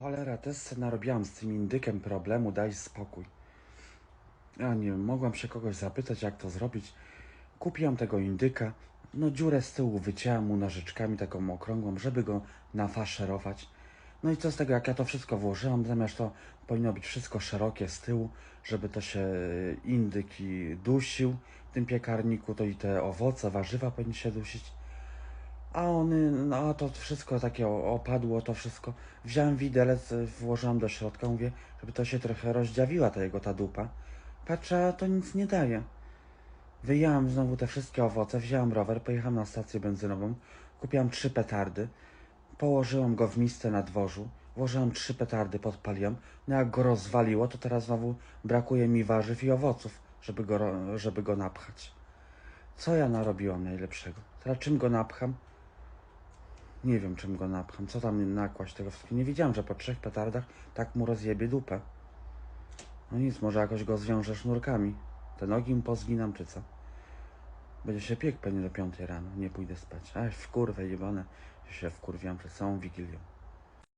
Cholera, też se narobiłam z tym indykiem problemu, daj spokój. Ja nie mogłam się kogoś zapytać, jak to zrobić. Kupiłam tego indyka, no dziurę z tyłu wycięłam mu nożyczkami taką okrągłą, żeby go nafaszerować. No i co z tego, jak ja to wszystko włożyłam, zamiast to powinno być wszystko szerokie z tyłu, żeby to się e, indyk i dusił w tym piekarniku, to i te owoce, warzywa powinny się dusić. A one, no to wszystko takie opadło, to wszystko. Wziąłem widelec, y, włożyłam do środka, mówię, żeby to się trochę rozdziawiła ta jego ta dupa. Patrzę, a to nic nie daje. Wyjęłam znowu te wszystkie owoce, wziąłem rower, pojechałam na stację benzynową, kupiłam trzy petardy, położyłam go w misce na dworzu, włożyłam trzy petardy, podpaliłam, no jak go rozwaliło, to teraz znowu brakuje mi warzyw i owoców, żeby go, żeby go napchać. Co ja narobiłam najlepszego? Teraz czym go napcham? Nie wiem, czym go napcham. Co tam nakłaść tego wszystkiego? Nie wiedziałam, że po trzech petardach tak mu rozjebie dupę. No nic, może jakoś go zwiążę sznurkami. Te nogi mu pozginam, czy co? Będzie się piekł pewnie do piątej rano. Nie pójdę spać. Ach, w kurwę jebane. się wkurwiam przed całą Wigilią.